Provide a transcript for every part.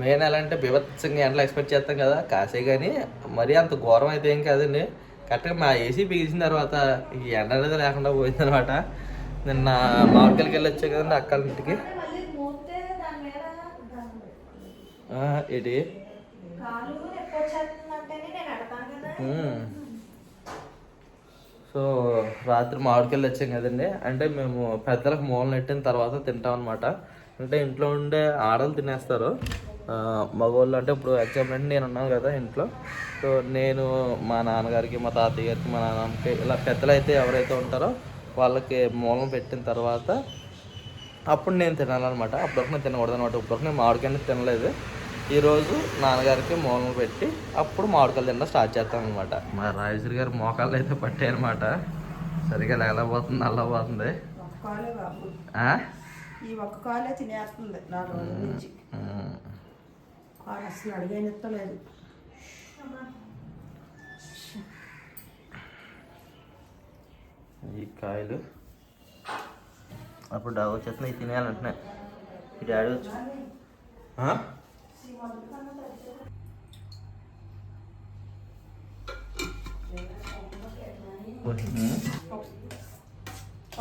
Main ఎలా అంటే బీభత్సంగా ఎండలు ఎక్స్పెక్ట్ చేస్తాం కదా కాసే కానీ మరీ అంత ఘోరం అయితే ఏం కాదండి. కరెక్ట్గా మా ఏసీ బిగిసిన తర్వాత ఈ ఎండ అనేది లేకుండా పోయిందనమాట నిన్న మామిడికాయలకి వెళ్ళి వచ్చాయి కదండి అక్కల ఇంటికి. ఏంటి? సో రాత్రి మామిడికెళ్ళి వచ్చాం కదండి. అంటే మేము పెద్దలకు మూల నెట్టిన తర్వాత తింటాం అనమాట అంటే ఇంట్లో ఉండే ఆడలు తినేస్తారు. మగవాళ్ళు అంటే ఇప్పుడు ఎగ్జాంపుల్ అంటే నేను ఉన్నాను కదా ఇంట్లో. సో నేను మా నాన్నగారికి మా తాతయ్య గారికి మా నాన్నకి ఇలా పెద్దలు అయితే ఎవరైతే ఉంటారో వాళ్ళకి మూలం పెట్టిన తర్వాత అప్పుడు నేను తినాలన్నమాట. అప్పటివరకు నేను తినకూడదు అనమాట ఇప్పటివరకు నేను మామిడికాయలు తినలేదు. ఈరోజు నాన్నగారికి మూలం పెట్టి అప్పుడు మామిడికాయలు తినడం స్టార్ట్ చేస్తాను అనమాట మా రాజేశ్వరి గారి మోకాళ్ళు అయితే పట్టాయి అనమాట సరిగా లేకపోతుంది బాబు. ఆ? ఈ ఒక్క కాలే తినేస్తుంది నాలుగు నుంచి. కాలు అసలు అడిగేనెత్తలేదు. ఈ కాయలు. అప్పుడు డాబా వచ్చేస్తున్నా ఇది తినేయాలంటున్నా. ఈ డాడీ వచ్చి.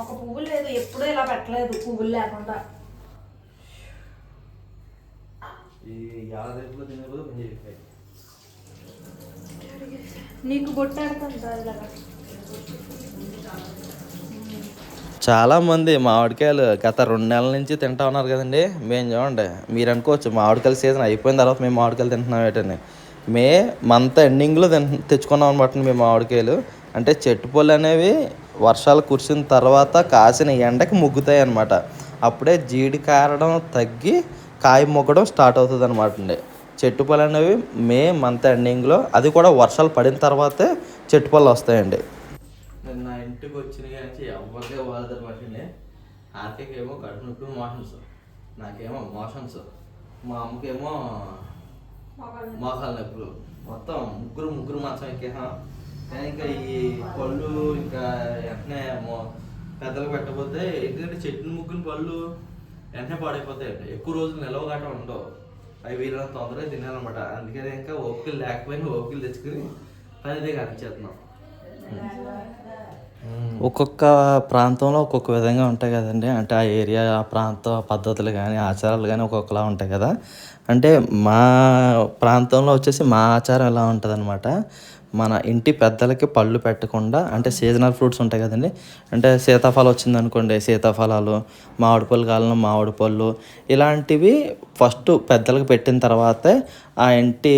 ఒక పువ్వు లేదు ఎప్పుడూ ఇలా పెట్టలేదు పువ్వులు లేకుండా ఈ యాదగిరిలో తినే రోజు పని చేయకపోయి నీకు చాలామంది మామిడికాయలు గత రెండు నెలల నుంచి తింటా ఉన్నారు కదండి. మేము చూడండి మీరు అనుకోవచ్చు మామిడికాయల సీజన్ అయిపోయిన తర్వాత మేము మామిడికాయలు తింటున్నాం ఏంటని. మే మంత్ ఎండింగ్లో తిన్ తెచ్చుకున్నాం అనమాట మేము మామిడికాయలు. అంటే చెట్టు పళ్ళు అనేవి వర్షాలు కురిసిన తర్వాత కాసిన ఎండకి ముగ్గుతాయి అనమాట అప్పుడే జీడి కారడం తగ్గి కాయ మొగ్గడం స్టార్ట్ అవుతుంది అనమాట అండి. చెట్టు పళ్ళు అనేవి మే మంత్ ఎండింగ్లో అది కూడా వర్షాలు పడిన తర్వాతే చెట్టు పళ్ళు వస్తాయండి. నేను నా ఇంటికి వచ్చిన కానీ ఎవరికే వాళ్ళది పట్టింది ఆర్కేకేమో కడుపు నొప్పి మోషన్స్. నాకేమో మోషన్స్. మా అమ్మకేమో మోకాల నొప్పులు. మొత్తం ముగ్గురు ముగ్గురు మంచం ఎక్కేహా కానీ ఇంకా ఈ పళ్ళు ఇంకా వెంటనే పెద్దలకు పెట్టకపోతే ఎందుకంటే చెట్టు ముగ్గురు పళ్ళు వెంటనే పాడైపోతాయండి. ఎక్కువ రోజులు నిలవ గట్ట ఉండవు. అవి వీళ్ళని తొందరగా తినాలన్నమాట అందుకనే ఇంకా ఓపికలు లేకపోయినా ఓపికలు తెచ్చుకుని పనిదే కనిచేస్తున్నాం ఒక్కొక్క ప్రాంతంలో ఒక్కొక్క విధంగా ఉంటాయి కదండి. అంటే ఆ ఏరియా ఆ ప్రాంత పద్ధతులు కానీ ఆచారాలు కానీ ఒక్కొక్కలా ఉంటాయి కదా. అంటే మా ప్రాంతంలో వచ్చేసి మా ఆచారం ఎలా ఉంటుంది అనమాట మన ఇంటి పెద్దలకి పళ్ళు పెట్టకుండా అంటే సీజనల్ ఫ్రూట్స్ ఉంటాయి కదండి అంటే సీతాఫలం వచ్చింది అనుకోండి సీతాఫలాలు మామిడి పళ్ళు కాలం మామిడి పళ్ళు ఇలాంటివి ఫస్ట్ పెద్దలకు పెట్టిన తర్వాతే ఆ ఇంటి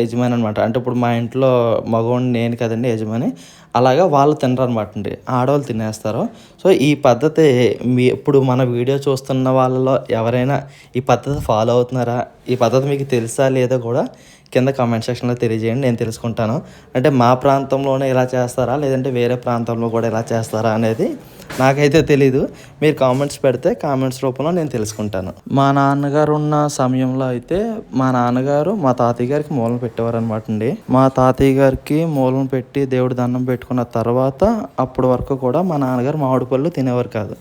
యజమాని అనమాట అంటే ఇప్పుడు మా ఇంట్లో మగవాడిని నేను కదండి యజమాని అలాగా వాళ్ళు తినరు అనమాట అండి ఆడవాళ్ళు తినేస్తారు. సో ఈ పద్ధతి మీ ఇప్పుడు మన వీడియో చూస్తున్న వాళ్ళలో ఎవరైనా ఈ పద్ధతి ఫాలో అవుతున్నారా? ఈ పద్ధతి మీకు తెలుసా లేదా కూడా కింద కామెంట్ సెక్షన్లో తెలియజేయండి నేను తెలుసుకుంటాను. అంటే మా ప్రాంతంలోనే ఇలా చేస్తారా లేదంటే వేరే ప్రాంతంలో కూడా ఇలా చేస్తారా అనేది నాకైతే తెలీదు. మీరు కామెంట్స్ పెడితే కామెంట్స్ రూపంలో నేను తెలుసుకుంటాను. మా నాన్నగారు ఉన్న సమయంలో అయితే మా నాన్నగారు మా తాతయ్య గారికి మూలం పెట్టేవారు అనమాట అండి. మా తాతయ్య గారికి మూలం పెట్టి దేవుడి దండం పెట్టుకున్న తర్వాత అప్పటి వరకు కూడా మా నాన్నగారు మామిడి పళ్ళు తినేవారు కాదు.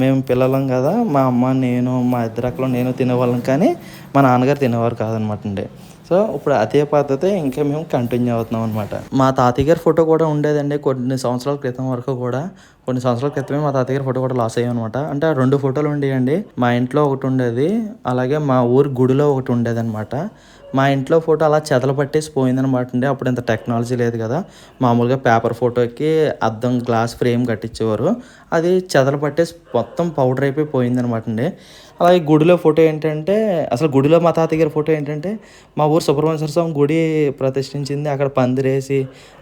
మేము పిల్లలం కదా మా అమ్మ నేను మా ఇద్దరు అక్కలు నేను తినేవాళ్ళం కానీ మా నాన్నగారు తినేవారు కాదనమాట అండి. సో ఇప్పుడు అదే పద్ధతి ఇంకా మేము కంటిన్యూ అవుతున్నాం అనమాట మా తాతయ్య గారి ఫోటో కూడా ఉండేదండి కొన్ని సంవత్సరాల క్రితం వరకు కూడా. కొన్ని సంవత్సరాల క్రితమే మా తాతయ్య గారి ఫోటో కూడా లాస్ అయ్యాం అనమాట అంటే రెండు ఫోటోలు ఉండేయండి. మా ఇంట్లో ఒకటి ఉండేది. అలాగే మా ఊరి గుడిలో ఒకటి ఉండేది అనమాట మా ఇంట్లో ఫోటో అలా చెదలు పట్టేసి పోయిందనమాట అండి. అప్పుడు ఇంత టెక్నాలజీ లేదు కదా. మామూలుగా పేపర్ ఫోటోకి అద్దం గ్లాస్ ఫ్రేమ్ కట్టించేవారు. అది చెదలు పట్టేసి మొత్తం పౌడర్ అయిపోయి పోయిందనమాట అండి. అలాగే గుడిలో ఫోటో ఏంటంటే అసలు గుడిలో మా తాతయ్య గారి ఫోటో ఏంటంటే మా ఊరు సుబ్రహ్మణ్యేశ్వర స్వామి గుడి ప్రతిష్ఠించింది. అక్కడ పందిరేసి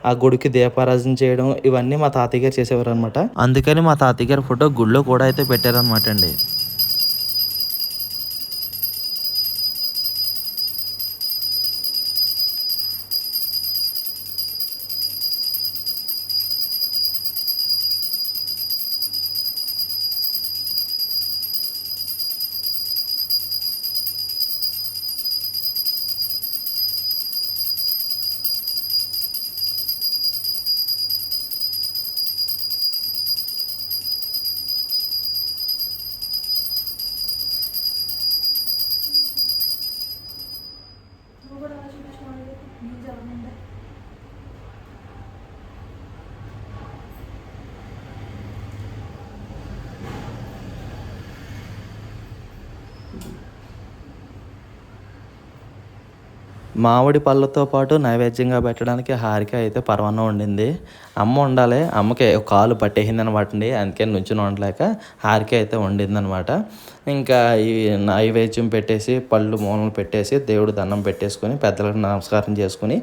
ఆ గుడికి దీపారాజన చేయడం ఇవన్నీ మా తాతయ్య గారు చేసేవారు అనమాట అందుకని మా తాతయ్య గారి ఫోటో గుడిలో కూడా అయితే పెట్టారనమాట అండి. మామిడి పళ్ళతో పాటు నైవేద్యంగా పెట్టడానికి హారిక అయితే పరమాన్నం వండింది. అమ్మ ఉండాలి అమ్మకి ఒక కాలు పట్టేసింది అనమాట అండి అందుకే నుంచుని ఉండలేక హారిక అయితే వండింది అనమాట ఇంకా ఈ నైవేద్యం పెట్టేసి పళ్ళు మూలలు పెట్టేసి దేవుడు దండం పెట్టేసుకొని పెద్దలకు నమస్కారం చేసుకుని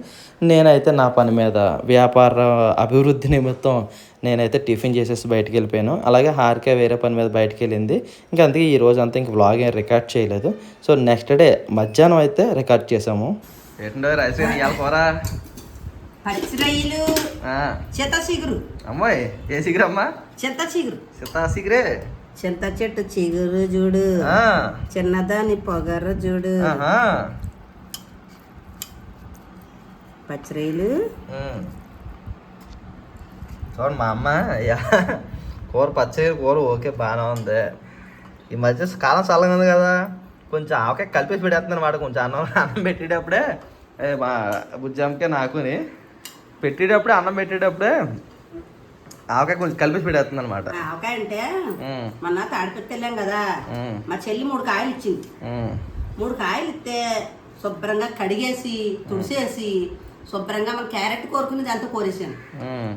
నేనైతే నా పని మీద వ్యాపార అభివృద్ధి నిమిత్తం నేనైతే టిఫిన్ చేసేసి బయటికి వెళ్ళిపోయాను. అలాగే హారిక వేరే పని మీద బయటికి వెళ్ళింది. ఇంకా అందుకే ఈ రోజు అంతా ఇంక బ్లాగ్ ఏం రికార్డ్ చేయలేదు. సో నెక్స్ట్ డే మధ్యాహ్నం అయితే రికార్డ్ చేసాము ఏంటో రైస్ ఇవాళ కూర? పచ్చిరొయ్యలు చింత చిగురు. అమ్మాయి ఏ సిగరమ్మా చింత చిగురు. సీతా సిగరే చింత చెట్టు చిగురు చూడు. చిన్నదాని పొగరు చూడు. పచ్చిరొయ్యలు చూడండి మా అమ్మ కూర పచ్చడి కూర ఓకే బాగానే ఉంది. ఈ మధ్య కాలం చల్లగా ఉంది కదా. కొంచెం ఆవకాయ కలిపేసి పెట్టేస్తుంది అనమాట కొంచెం అన్నం అన్నం పెట్టేటప్పుడే మా బుజ్జమ్మకే నాకుని పెట్టేటప్పుడే అన్నం పెట్టేటప్పుడే ఆవకాయ కొంచెం కలిపేసి పెట్టేస్తుంది అనమాట ఆవకాయ అంటే మొన్న తాడిపెత్తి వెళ్ళాం కదా మా చెల్లి మూడు కాయలు ఇచ్చింది. మూడు కాయలు ఇస్తే శుభ్రంగా కడిగేసి తుడిసేసి శుభ్రంగా మన క్యారెట్ కోరుకుని దాంతో కోరేసాను.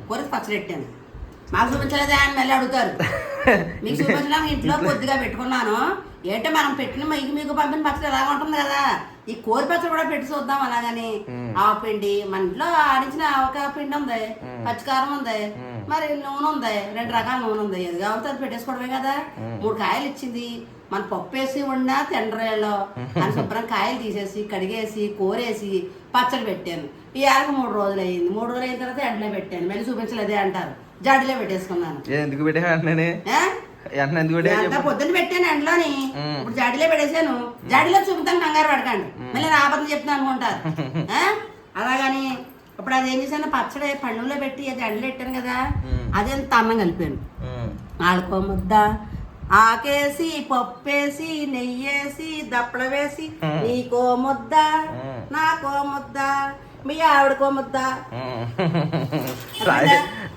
కోరేసి పచ్చడి పెట్టాను. మాకు చూపించలేదా అని మళ్ళీ అడుగుతారు. మీకు చూపించడం ఇంట్లో కొద్దిగా పెట్టుకున్నాను. ఏంటో మనం పెట్టిన మీకు మీకు పంపిన పచ్చడి ఎలాగ ఉంటుంది కదా? ఈ కోరి పచ్చడి కూడా పెట్టి చూద్దాం అలాగని. ఆవ పిండి మన ఇంట్లో ఆడించిన ఆవకాయ పిండి ఉంది పచ్చికారం ఉంది మరి నూనె ఉంది రెండు రకాల నూనె ఉంది. ఏది కావాలంటే అది పెట్టేసుకోవడమే కదా. మూడు కాయలు ఇచ్చింది. మన పప్పు వేసి వండినా తిండ్రేలో అని శుభ్రం కాయలు తీసేసి కడిగేసి కూరేసి పచ్చడి పెట్టాను. ఈ ఆకు మూడు రోజులు అయింది మూడు రోజులు అయిన తర్వాత ఎండలో పెట్టాను. మళ్ళీ చూపించలేదే అంటారు. జాడీలో పెట్టేసుకున్నాను. ఎందుకు పెట్టా ఎందుకు అంతా పొద్దున్న పెట్టాను ఎండలోని. ఇప్పుడు జాడీలో పెట్టేశాను. జాడీలో చూపుతాను కంగారు పడకండి. మళ్ళీ నా అబద్ధం చెప్తున్నాను అనుకుంటారు. ఆ? అలాగని ఇప్పుడు అది ఏం చేశాను? పచ్చడి పండుగలో పెట్టి అది ఎండలో పెట్టాను కదా. అదే అన్నం కలిపాను. ఆడుకో ముద్ద ఆకేసి పప్పేసి నెయ్యేసి దప్పడ వేసి నీకో ముద్ద నాకో ముద్ద మీ ఆవిడకో ముద్ద.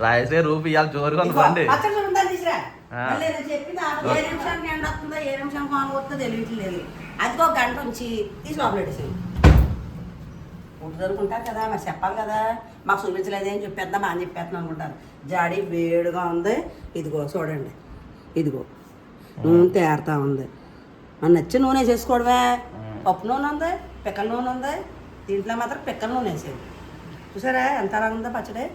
రాయసే రూపు ఇవాళ జోరుగా ఉందండి నేను చెప్పిన ఏ నిమిషానికి ఎండ వస్తుందో ఏ నిమిషానికి ఆన్ వస్తుందో తెలియట్లేదు. అది ఒక గంట ఉంచి తీసి లోపల పెట్టేసాను అనుకుంటారు కదా మరి చెప్పాలి కదా. మాకు చూపించలేదు అని చెప్పేద్దాం అని చెప్పేస్తున్నాం అనుకుంటారు. జాడి వేడిగా ఉంది. ఇదిగో చూడండి. ఇదిగో. నూనె తేరుతా ఉంది. మన నచ్చిన నూనె వేసేసుకోవడమే. పప్పు నూనె ఉంది పిక్కల నూనె ఉంది. దీంట్లో మాత్రం పిక్కల నూనె వేసేది చూసారా? ఎంత ఉందో పచ్చడి.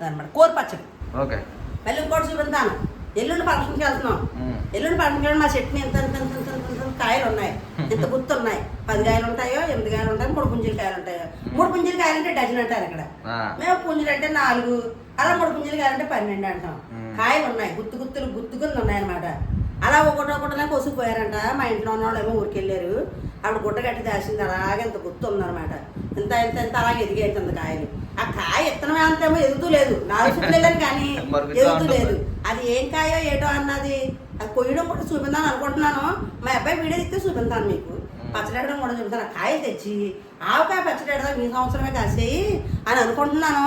దాని కూర పచ్చడి. ఓకే. మళ్ళీ ఇంకోటి చూపిస్తాను. ఎల్లుండి ఫంక్షన్కి వెళ్తున్నాం. ఎల్లుండి ఫంక్షన్కి మా చెట్టుని ఎంత ఎంత ఎంత ఎంత ఎంత ఎంత కాయలు ఉన్నాయి. ఎంత గుర్తు ఉన్నాయి పది కాయలు ఉంటాయో ఎనిమిది కాయలు ఉంటాయో మూడు పుంజీలు కాయలు ఉంటాయో. మూడు పుంజీలు కాయలు అంటే డజన్ అంటారు ఇక్కడ. మేము పుంజులు అంటే నాలుగు అలా మూడు పుంజీలు కాయలు అంటే పన్నెండు అంటాం. కాయలు ఉన్నాయి గుత్తు గుత్తులు గుత్తుకులు ఉన్నాయన్నమాట. అలా ఒకటి ఒకటినే కొసుకుపోయారంట. మా ఇంట్లో ఉన్న వాళ్ళు ఏమో ఊరికి వెళ్ళారు ఆవిడ గుడ్డ కట్టి దాచింది అలాగే ఇంత గుర్తు ఉందన్నమాట. ఇంత ఇంత ఇంత అలాగే ఎదిగైతుంది కాయలు. ఆ కాయ ఇత్తనమే అంతేమో ఎదుగుతూ లేదు. నాలుగు చుట్టూ వెళ్ళాను కానీ ఎదుగుతూ. లేదు. అది ఏం కాయో ఏటో అన్నది. అది కొయ్యడం కూడా చూపిందాను అనుకుంటున్నాను. మా అబ్బాయి వీడియో ఇస్తే చూపిస్తాను మీకు. పచ్చడడం కూడా చూపిస్తాను ఆ కాయ తెచ్చి ఆవకాయ పచ్చడేడదాం ఈ సంవత్సరమే కాసేయి అని అనుకుంటున్నాను.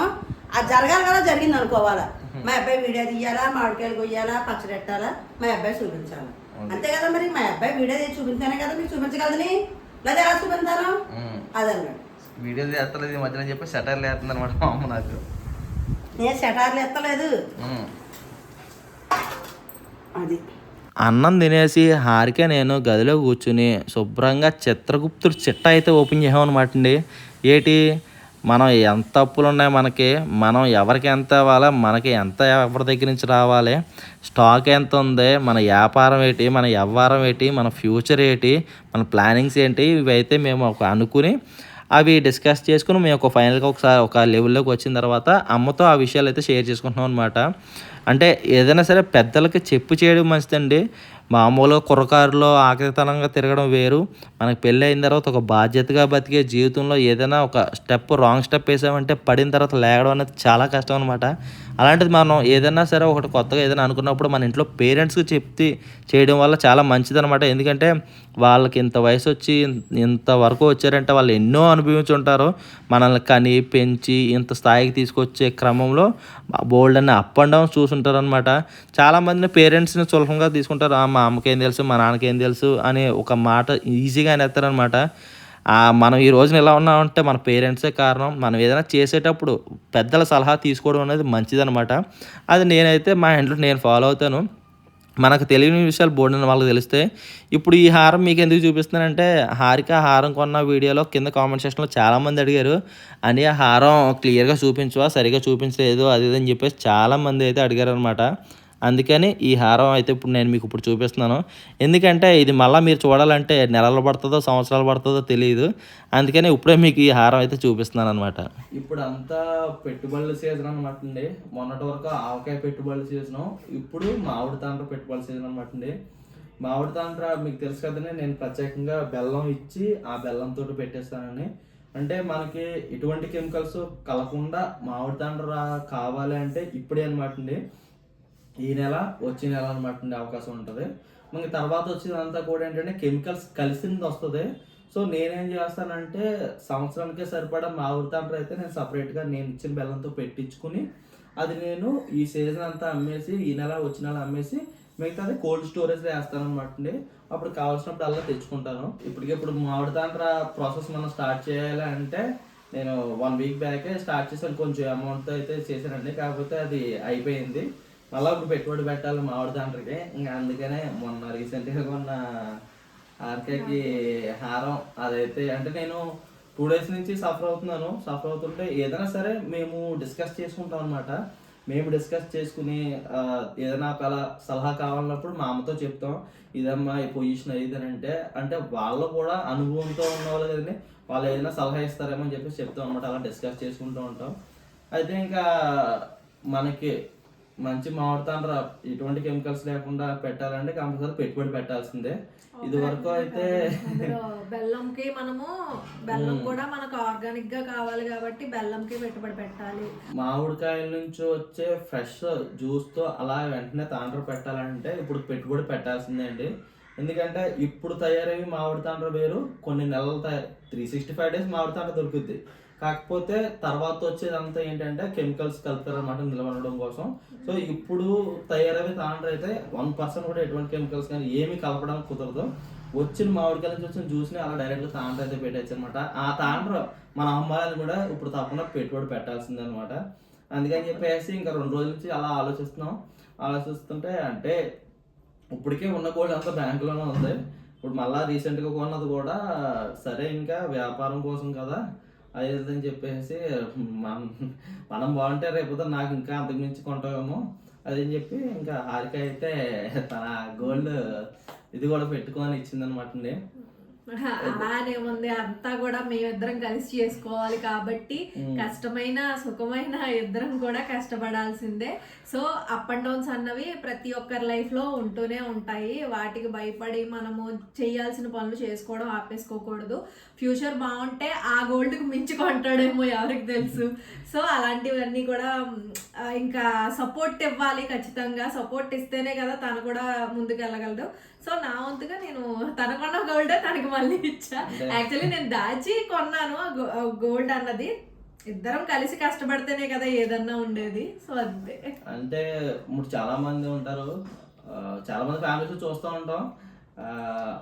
అది జరగాలి కదా జరిగింది అనుకోవాలా. మా అబ్బాయి వీడియో తీయాలా మామిడికాయలు కొయ్యాలా పచ్చడి పెట్టాలా మా అబ్బాయి చూపించాలి. అంతే కదా మరి మా అబ్బాయి వీడియో తీసి చూపించానే కదా మీకు చూపించగలదని? లేదా ఎలా చూపించాను అదన్నాడు వీడియోలు చేస్తలేదు ఈ మధ్యన చెప్పి సెటర్లు వేస్తుంది అనమాట మా అమ్మ నాకు. నేను సెటార్లు ఎత్తలేదు? అది. అన్నం తినేసి హారిక నేను గదిలో కూర్చుని శుభ్రంగా చిత్రగుప్తుడు చిట్ట అయితే ఓపెన్ చేసామన్నమాట అండి. ఏటి? మనం ఎంత అప్పులు ఉన్నాయి మనకి మనం ఎవరికి ఎంత ఇవ్వాలి మనకి ఎంత ఎవరి దగ్గర నుంచి రావాలి స్టాక్ ఎంత ఉంది మన వ్యాపారం ఏంటి మన వ్యవహారం ఏంటి మన ఫ్యూచర్ ఏంటి మన ప్లానింగ్స్ ఏంటి ఇవి అయితే మేము ఒక అనుకుని అవి డిస్కస్ చేసుకుని మేము ఒక ఫైనల్గా ఒకసారి ఒక లెవెల్లోకి వచ్చిన తర్వాత అమ్మతో ఆ విషయాలు అయితే షేర్ చేసుకుంటున్నాం అనమాట అంటే ఏదైనా సరే పెద్దలకి చెప్పు చేయడం మంచిదండి. మామూలుగా కుర్రకారులో ఆకలితనంగా తిరగడం వేరు. మనకి పెళ్ళి అయిన తర్వాత ఒక బాధ్యతగా బతికే జీవితంలో ఏదైనా ఒక స్టెప్ రాంగ్ స్టెప్ వేసామంటే పడిన తర్వాత లేగడం అనేది చాలా కష్టం అనమాట అలాంటిది మనం ఏదైనా సరే ఒకటి కొత్తగా ఏదైనా అనుకున్నప్పుడు మన ఇంట్లో పేరెంట్స్కి చెప్తే చేయడం వల్ల చాలా మంచిదన్నమాట. ఎందుకంటే వాళ్ళకి ఇంత వయసు వచ్చి ఇంత వరకు వచ్చారంటే వాళ్ళు ఎన్నో అనుభవించి ఉంటారు మనల్ని కని పెంచి ఇంత స్థాయికి తీసుకొచ్చే క్రమంలో బోల్డ్ అన్ని అప్ అండ్ డౌన్స్ చూసుంటారు అనమాట చాలామంది పేరెంట్స్ని సులభంగా తీసుకుంటారు. "ఆ, మా అమ్మకేం తెలుసు మా నాన్నకేం తెలుసు అనే ఒక మాట ఈజీగా అనేస్తారనమాట మనం ఈ రోజున ఎలా ఉన్నామంటే మన పేరెంట్సే కారణం. మనం ఏదైనా చేసేటప్పుడు పెద్దల సలహా తీసుకోవడం అనేది మంచిదనమాట అది నేనైతే మా ఇంట్లో నేను ఫాలో అవుతాను. మనకు తెలియని విషయాలు బోర్డు వాళ్ళకి తెలిస్తే ఇప్పుడు ఈ హారం మీకు ఎందుకు చూపిస్తున్నానంటే హారిక హారం కొన్న వీడియోలో కింద కామెంట్ సెక్షన్లో చాలామంది అడిగారు అని ఆ హారం క్లియర్గా చూపించవా? సరిగా చూపించలేదు. అది ఇది అని చెప్పేసి చాలామంది అయితే అడిగారు అనమాట అందుకని ఈ హారం అయితే ఇప్పుడు నేను మీకు ఇప్పుడు చూపిస్తున్నాను. ఎందుకంటే ఇది మళ్ళీ మీరు చూడాలంటే నెలలు పడుతుందో సంవత్సరాలు పడుతుందో తెలియదు అందుకని ఇప్పుడే మీకు ఈ హారం అయితే చూపిస్తున్నాను అనమాట ఇప్పుడు అంతా పెట్టుబడుల సీజన్ అనమాట అండి. మొన్నటి వరకు ఆవకాయ పెట్టుబడుల సీజన్ ఇప్పుడు మామిడి తాండ్ర పెట్టుబడుల సీజన్ అనమాట అండి. మామిడి తాండ్ర మీకు తెలుసు కదండి నేను ప్రత్యేకంగా బెల్లం ఇచ్చి ఆ బెల్లంతో పెట్టేస్తానని అంటే మనకి ఎటువంటి కెమికల్స్ కలకుండా మామిడి తాండ్ర కావాలి అంటే ఇప్పుడే అనమాట అండి. ఈ నెల వచ్చే నెల అనమాట ఉండే అవకాశం ఉంటుంది. మనకి తర్వాత వచ్చేదంతా కూడా ఏంటంటే కెమికల్స్ కలిసింది వస్తుంది. సో నేనేం చేస్తానంటే సంవత్సరానికి సరిపడా మా తాండ్ర అయితే నేను సపరేట్గా నేను ఇచ్చిన బెల్లంతో పెట్టించుకుని అది నేను ఈ సీజన్ అంతా అమ్మేసి ఈ నెల వచ్చిన నెల అమ్మేసి మిగతాది కోల్డ్ స్టోరేజ్లో వేస్తాను అండి. అప్పుడు కావాల్సినప్పుడు అలా తెచ్చుకుంటాను. ఇప్పటికిప్పుడు మామిడి తాండ్ర ప్రాసెస్ మనం స్టార్ట్ చేయాలి అంటే నేను వన్ వీక్ బ్యాకే స్టార్ట్ చేశాను కొంచెం అమౌంట్తో అయితే చేశానండి. కాకపోతే అది అయిపోయింది. మళ్ళీ ఇప్పుడు పెట్టుబడి పెట్టాలి మామిడి తాండ్రకి ఇంకా అందుకనే మొన్న రీసెంట్గా కొన్న ఆర్కేకి హారం అదైతే అంటే నేను టూ డేస్ నుంచి సఫర్ అవుతున్నాను. సఫర్ అవుతుంటే ఏదైనా సరే మేము డిస్కస్ చేసుకుంటాం అనమాట మేము డిస్కస్ చేసుకుని ఏదైనా ఒకవేళ సలహా కావాలన్నప్పుడు మా అమ్మతో చెప్తాం. ఇదమ్మా ఈ పొజిషన్ ఇదని అంటే అంటే వాళ్ళు కూడా అనుభవంతో ఉన్న వాళ్ళు కదండి. వాళ్ళు ఏదైనా సలహా ఇస్తారేమో అని చెప్పేసి చెప్తాం అనమాట అలా డిస్కస్ చేసుకుంటూ ఉంటాం. అయితే ఇంకా మనకి మంచి మామిడి తాండ్ర ఎటువంటి కెమికల్స్ లేకుండా పెట్టాలంటే కంపల్సరీ పెట్టుబడి పెట్టాల్సిందే. ఇది వరకు అయితే బెల్లంకి మనము బెల్లం కూడా మనకు ఆర్గానిక్గా కావాలి కాబట్టి బెల్లంకి పెట్టుబడి పెట్టాలి. మామిడికాయల నుంచి వచ్చే ఫ్రెష్ జ్యూస్తో అలా వెంటనే తాండ్ర పెట్టాలంటే ఇప్పుడు పెట్టుబడి పెట్టాల్సిందే అండి. ఎందుకంటే ఇప్పుడు తయారయ్యి మామిడి తాండ్ర వేరు కొన్ని నెలలు తయారు త్రీ సిక్స్టీ ఫైవ్ డేస్ మామిడి తాండ్ర దొరుకుద్ది. కాకపోతే తర్వాత వచ్చేదంతా ఏంటంటే కెమికల్స్ కలుపుతారన్నమాట నిలబడడం కోసం. సో ఇప్పుడు తయారయ్యే తాండ్ర అయితే వన్ పర్సెంట్ కూడా ఎటువంటి కెమికల్స్ కానీ ఏమీ కలపడానికి కుదరదు. వచ్చిన మామిడికాయ నుంచి వచ్చిన జ్యూస్ని అలా డైరెక్ట్గా తాండ్ర అయితే పెట్టచ్చు అనమాట ఆ తాండ్ర మన అమ్మాయిని కూడా ఇప్పుడు తప్పకుండా పెట్టుబడి పెట్టాల్సిందే అనమాట అందుకని చెప్పేసి ఇంకా రెండు రోజుల నుంచి అలా ఆలోచిస్తున్నాం. ఆలోచిస్తుంటే అంటే ఇప్పటికే ఉన్న గోల్డ్ అంతా బ్యాంకులోనే ఉంది. ఇప్పుడు మళ్ళీ రీసెంట్గా కొన్నది కూడా సరే ఇంకా వ్యాపారం కోసం కదా. అది ఇది చెప్పేసి మనం మనం బాగుంటే రేపు నాకు ఇంకా అంతకుమించి కొంటామేమో అది అని చెప్పి ఇంకా హారిక అయితే తన గోల్డ్ ఇది కూడా పెట్టుకొని ఇచ్చిందనమాట అండి. అలానే ఉంది. అంతా కూడా మేమిద్దరం కలిసి చేసుకోవాలి కాబట్టి కష్టమైన సుఖమైన ఇద్దరం కూడా కష్టపడాల్సిందే. సో అప్ అండ్ డౌన్స్ అన్నవి ప్రతి ఒక్కరి లైఫ్లో ఉంటూనే ఉంటాయి. వాటికి భయపడి మనము చేయాల్సిన పనులు చేసుకోవడం ఆపేసుకోకూడదు. ఫ్యూచర్ బాగుంటే ఆ గోల్డ్కు మించి కొంటాడేమో ఎవరికి తెలుసు. సో అలాంటివన్నీ కూడా ఇంకా సపోర్ట్ ఇవ్వాలి ఖచ్చితంగా. సపోర్ట్ ఇస్తేనే కదా తను కూడా ముందుకు వెళ్ళగలడు సో నా వంతుగా నేను తనకున్న గోల్డ్ తనకి మళ్ళీ ఇచ్చా. యాక్చువల్లీ నేను దాచి కొన్నాను గోల్డ్ అన్నది. ఇద్దరం కలిసి కష్టపడితేనే కదా ఏదన్నా ఉండేది. సో అంతే. అంటే ఇప్పుడు చాలా మంది ఉంటారు చాలా మంది ఫ్యామిలీస్ చూస్తూ ఉంటాం.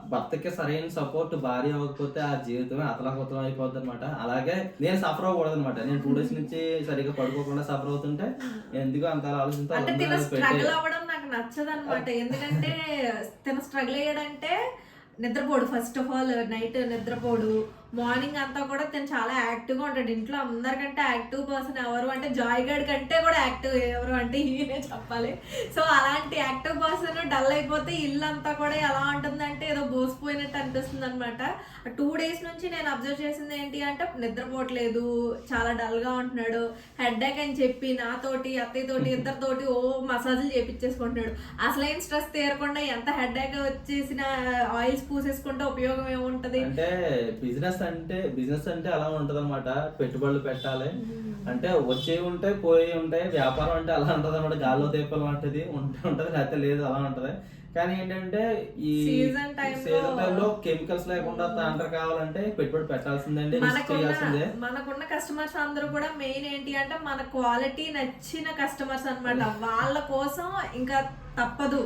భర్తకి సరైన సపోర్ట్ భార్య అవ్వకపోతే ఆ జీవితమే అతలాకుతలం అయిపోద్ది అనమాట అలాగే నేను సఫర్ అవ్వకూడదు అనమాట నేను టూ డేస్ నుంచి సరిగ్గా పడుకోకుండా సఫర్ అవుతుంటే ఎందుకు అంత అవ్వడం నాకు నచ్చదు అనమాట ఎందుకంటే తిన స్ట్రగుల్ అయ్యాడంటే నిద్రపోడు. ఫస్ట్ ఆఫ్ ఆల్ నైట్ నిద్రపోడు. మార్నింగ్ అంతా కూడా తను చాలా యాక్టివ్గా ఉంటాడు. ఇంట్లో అందరికంటే యాక్టివ్ పర్సన్ ఎవరు అంటే జాయ్ గడ్ కంటే కూడా యాక్టివ్ ఎవరు అంటే ఈయనే చెప్పాలి. సో అలాంటి యాక్టివ్ పర్సన్ డల్ అయిపోతే ఇల్లు అంతా కూడా ఎలా ఉంటుందంటే ఏదో బోసిపోయినట్టు అనిపిస్తుంది అనమాట టూ డేస్ నుంచి నేను అబ్జర్వ్ చేసింది ఏంటి అంటే నిద్రపోవట్లేదు చాలా డల్గా ఉంటున్నాడు హెడ్డేక్ అని చెప్పి నాతోటి అత్తయ్యతోటి ఇద్దరితోటి ఓ మసాజులు చేపించేసుకుంటున్నాడు అసలైన స్ట్రెస్ తీరకుండా ఎంత హెడ్డేక్ వచ్చేసిన ఆయిల్స్ పూసేసుకుంటే ఉపయోగం ఏముంటది? అంటే బిజినెస్ అంటే బిజినెస్ అంటే అలా ఉంటది అనమాట పెట్టుబడులు పెట్టాలి. అంటే వచ్చేవి ఉంటాయి పోయి ఉంటాయి. వ్యాపారం అంటే అలా ఉంటది అనమాట గాల్లో దీపాలు వంటిది ఉంటే ఉంటది లేకపోతే లేదు అలా ఉంటది. కానీ ఏంటంటే ఈ సీజన్ టైంలో కెమికల్స్ లేకుండా తాండ్ర కావాలంటే పెట్టుబడి పెట్టాల్సిందండి చేయాల్సిందే. మనకున్న కస్టమర్స్ అందరూ కూడా మెయిన్ ఏంటి అంటే మన క్వాలిటీ నచ్చిన కస్టమర్స్ అన్నమాట. వాళ్ళ కోసం ఇంకా తప్పదు.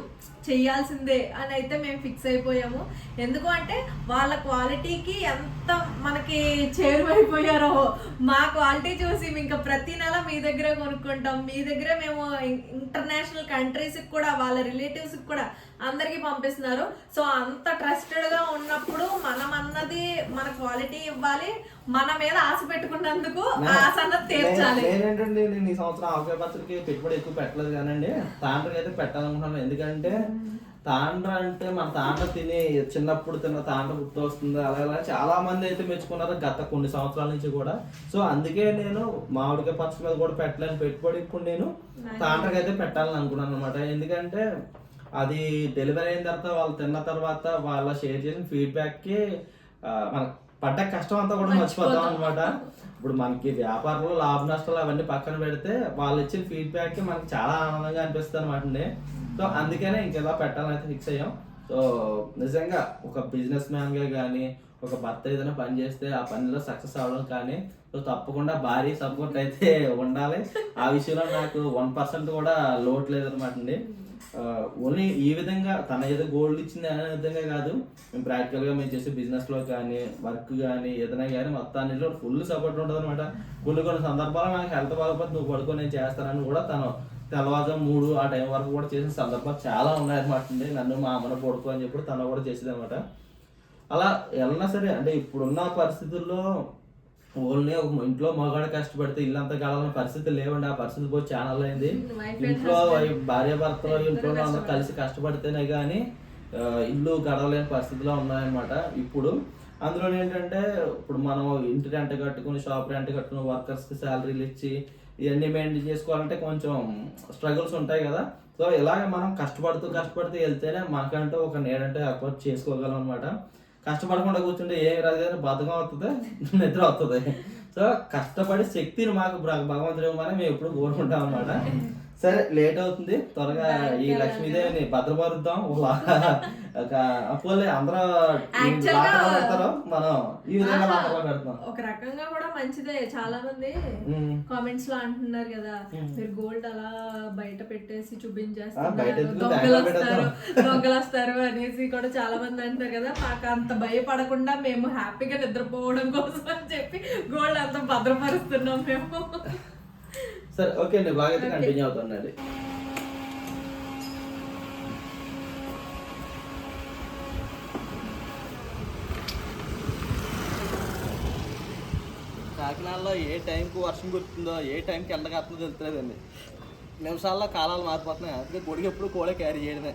చెయ్యాల్సిందే అని అయితే మేము ఫిక్స్ అయిపోయాము. ఎందుకు అంటే వాళ్ళ క్వాలిటీకి ఎంత మనకి చేరువైపోయారో. మా క్వాలిటీ చూసి ఇంకా ప్రతి నెల మీ దగ్గరే కొనుక్కుంటాం. మీ దగ్గరే మేము ఇంటర్నేషనల్ కంట్రీస్కి కూడా వాళ్ళ రిలేటివ్స్కి కూడా అందరికీ పంపిస్తున్నారు. సో అంత ట్రస్టెడ్గా ఉన్నప్పుడు మనం అన్నది మన క్వాలిటీ ఇవ్వాలి. మన మీద ఆశ పెట్టుకున్నందుకు ఆశ అన్నది తీర్చాలి. నేనేంటండి నేను ఈ సంవత్సరం పెట్టుబడి ఎక్కువ పెట్టలేదు కానండి. తాండ్రకి అయితే పెట్టాలనుకున్నాను ఎందుకంటే తాండ్ర అంటే మన తాండ్ర తిని చిన్నప్పుడు తిన్న తాండ్ర గుర్తు వస్తుంది అలా అలా చాలా మంది అయితే మెచ్చుకున్నారు గత కొన్ని సంవత్సరాల నుంచి కూడా. సో అందుకే నేను మామిడికాయ పచ్చడి మీద కూడా పెట్టలేని. పెట్టుబడి ఇప్పుడు నేను తాండ్రకి అయితే పెట్టాలని అనుకున్నాను అనమాట ఎందుకంటే అది డెలివరీ అయిన తర్వాత వాళ్ళు తిన్న తర్వాత వాళ్ళ షేర్ చేసిన ఫీడ్బ్యాక్కి మనకు పడ్డ కష్టం అంతా కూడా మర్చిపోతాం అనమాట ఇప్పుడు మనకి వ్యాపారంలో లాభ నష్టాలు అవన్నీ పక్కన పెడితే వాళ్ళు ఇచ్చిన ఫీడ్బ్యాక్ మనకి చాలా ఆనందంగా అనిపిస్తుంది అనమాట అండి. సో అందుకనే ఇంకెలా పెట్టాలని అయితే ఫిక్స్ అయ్యాం. సో నిజంగా ఒక బిజినెస్ మ్యాన్గా కానీ ఒక భర్త ఏదైనా పని చేస్తే ఆ పనిలో సక్సెస్ అవ్వడం కానీ సో తప్పకుండా భారీ సపోర్ట్ అయితే ఉండాలి. ఆ విషయంలో నాకు వన్ పర్సెంట్ కూడా లోటు లేదనమాట అండి. ఓన్లీ ఈ విధంగా తన ఏదో గోల్డ్ ఇచ్చింది అనే విధంగా కాదు. మేము ప్రాక్టికల్గా మేము చేసే బిజినెస్లో కానీ వర్క్ కానీ ఏదైనా కానీ మొత్తాన్నిలో ఫుల్ సపోర్ట్ ఉంటుంది అనమాట కొన్ని కొన్ని సందర్భాలు నాకు హెల్త్ బాగోకపోతే నువ్వు పడుకొని నేను చేస్తానని కూడా తను తెల్లవారుజాము మూడు ఆ టైం వరకు కూడా చేసిన సందర్భాలు చాలా ఉన్నాయన్నమాట అండి. నన్ను మా అమ్మను పడుకో అని చెప్పి తను కూడా చేసేది అనమాట అలా వెళ్ళినా సరే అంటే ఇప్పుడున్న పరిస్థితుల్లో ఓన్లీ ఒక ఇంట్లో మగాడు కష్టపడితే ఇల్లంతా కావాలన్న పరిస్థితి లేవండి. ఆ పరిస్థితి పోయి ఛానల్ అయింది. ఇంట్లో భార్య భర్తలు ఇంట్లో అందరూ కలిసి కష్టపడితేనే కానీ ఇల్లు గడవలేని పరిస్థితిలో ఉన్నాయన్నమాట. ఇప్పుడు అందులో ఏంటంటే ఇప్పుడు మనం ఇంటి రెంట్ కట్టుకుని షాప్ రెంట్ కట్టుకుని వర్కర్స్కి శాలరీలు ఇచ్చి ఇవన్నీ మెయింటైన్ చేసుకోవాలంటే కొంచెం స్ట్రగుల్స్ ఉంటాయి కదా. సో ఇలాగ మనం కష్టపడుతూ కష్టపడుతూ వెళ్తేనే మనకంటూ ఒక నేడంటే ఏర్పాటు చేసుకోగలం అనమాట కష్టపడకుండా కూర్చుంటే ఏం రాదు కానీ బద్ధకం అవుతుంది నిద్ర వస్తుంది సో కష్టపడి శక్తిని మాకు భగవంతుడు మనం మేము ఎప్పుడు కోరుకుంటాం అన్నమాట. సరే లేట్ అవుతుంది. త్వరగా ఈ లక్ష్మీదేవిని భద్రపరుద్దాం. ఒక పోలే అందరూ పెడతారు మనం ఈ విధంగా పెడతాం ఒక రకంగా కూడా మంచిదే. చాలా మంది. కామెంట్స్లో అంటున్నారు కదా మీరు గోల్డ్ అలా బయట పెట్టేసి పెట్టేద్దాం. దొంగలు వస్తారు అనేసి కూడా చాలా మంది అంటారు కదా. మాకు అంత భయపడకుండా మేము హ్యాపీగా నిద్రపోవడం కోసం అని చెప్పి గోల్డ్ అంత భద్రపరుస్తున్నాం మేము. సరే ఓకే అండి బాగా అయితే. కంటిన్యూ అవుతుందండి కాకినాడలో ఏ టైంకి వర్షం కుడుతుందో ఏ టైంకి ఎండ కాస్తుందో తెలుస్తుందండి నిమిషాల్లో కాలాలు మారిపోతున్నాయి. అందుకే గొడుగు ఎప్పుడు కూడా క్యారీ చేయడమే.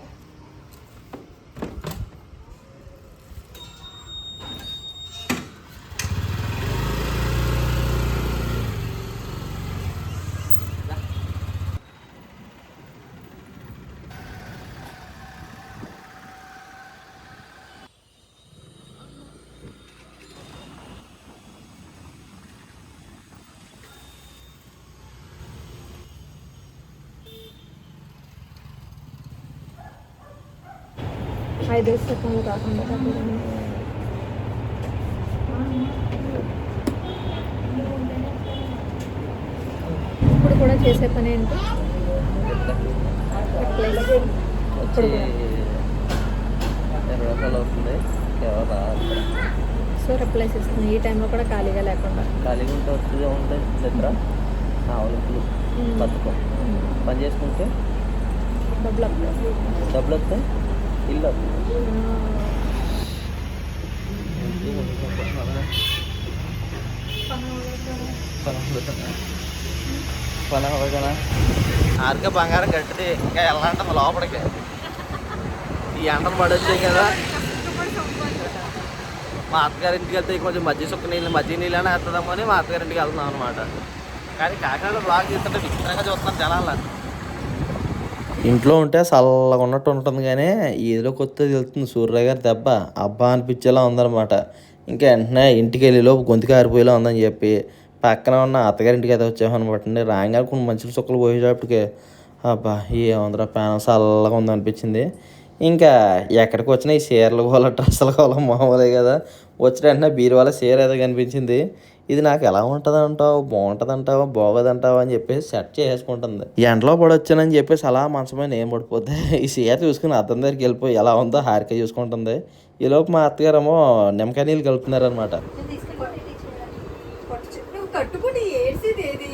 ఐదు కాకుండా ఇప్పుడు కూడా చేసే పని ఏంటి? ఇప్పుడు సో రిప్లైస్ ఇస్తుంది ఈ టైంలో కూడా ఖాళీగా లేకుండా ఖాళీగా ఉంటే వస్తుంది ఉంటాయి నిద్ర బతుకం పని చేసుకుంటే? డబ్బులు డబ్బులు వస్తాయి? ఇల్లు వస్తుంది పని అవ్వగలనా ఆరిక బంగారం కట్టితే ఇంకా వెళ్ళాలంటే లోపలికి ఈ ఎండలు పడొచ్చాయి కదా మా అత్తగారి ఇంటికి వెళ్తే కొంచెం మజ్జి సుక్క నీళ్ళు మజ్జి నీళ్ళు అని వేస్తుందామని మా అత్తగారి ఇంటికి వెళ్తున్నాం అనమాట కానీ కాకినాడ బ్లాగ్ చేస్తుంటే విచిత్రంగా చూస్తున్నాం జనాలని ఇంట్లో ఉంటే చల్లగా ఉన్నట్టు ఉంటుంది కానీ ఏదో కొత్త వెళ్తుంది సూర్య గారి దెబ్బ. అబ్బా అనిపించేలా ఉందన్నమాట. ఇంకా వెంటనే ఇంటికి వెళ్ళిలోపు గొంతు కారిపోయేలా ఉందని చెప్పి పక్కన ఉన్న అత్తగారింటికి అయితే వచ్చామనమాట రాగానే కొన్ని మంచి చుక్కలు పోయేటప్పటికి అబ్బా ఏముందిరా ప్రాణం చల్లగా ఉందనిపించింది ఇంకా ఎక్కడికి వచ్చినా ఈ చీరలు కోల డ్రెస్సులు కోల మామూలే కదా. వచ్చిన వెంటనే బీరువాల చీర ఏదో కనిపించింది. ఇది నాకు ఎలా ఉంటుంది అంటావు బాగుంటుంది అంటావా బాగోదంటావా? అని చెప్పేసి సెట్ చేసుకుంటుంది ఎండలో పడొచ్చానని చెప్పేసి అలా మంచమైన ఏం పడిపోద్ది? ఈ చీర చూసుకుని అద్దం దగ్గరికి వెళ్ళిపోయి ఎలా ఉందో హారిక చూసుకుంటుంది. ఈలోపు మా అత్తగారేమో నిమ్మకాయ నీళ్ళు కలుపుతున్నారనమాట నువ్వు కట్టుకుని ఏడ్చేది ఏది?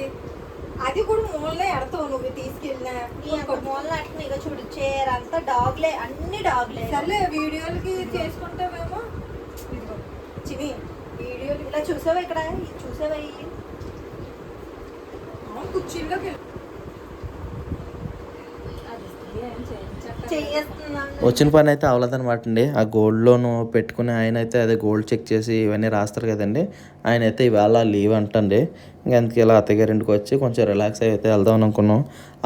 అది కూడా మూలనే ఎడతావు నువ్వు తీసుకెళ్ళినా. నీ అంత మూలన అట్లా ఇక చూడు చీర అంతా డాగ్లే అన్ని డాగ్లే. సర్లే వీడియోలకి చేసుకుంటావేమో? చిని. వీడియోలు ఇలా చూసావా ఇక్కడ? చూసావా ఇవి? చెయ్యేస్తున్నాను వచ్చిన పని అయితే అవ్వలేదన్నమాట అండి. ఆ గోల్డ్ లోన్ పెట్టుకుని ఆయన అయితే అదే గోల్డ్ చెక్ చేసి ఇవన్నీ రాస్తారు కదండి. ఆయన అయితే ఇవాళ లీవ్ అంటండి. ఇంకా అందుకే ఇలా అత్తగారి ఇంటికి వచ్చి కొంచెం రిలాక్స్ అయితే వెళ్దాం అనుకున్నాం.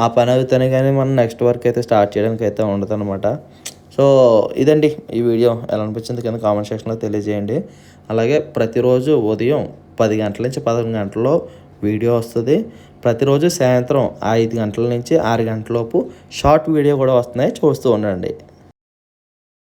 ఆ పని అవుతానే కానీ మనం నెక్స్ట్ వర్క్ అయితే స్టార్ట్ చేయడానికి అయితే ఉండదు అనమాట సో ఇదండి ఈ వీడియో. ఎలా అనిపించింది కింద కామెంట్ సెక్షన్లో తెలియజేయండి. అలాగే ప్రతిరోజు ఉదయం పది గంటల నుంచి పదకొండు గంటల్లో వీడియో వస్తుంది. ప్రతిరోజు సాయంత్రం ఐదు గంటల నుంచి ఆరు గంటలలోపు షార్ట్ వీడియో కూడా వస్తున్నాయి. చూస్తూ ఉండండి.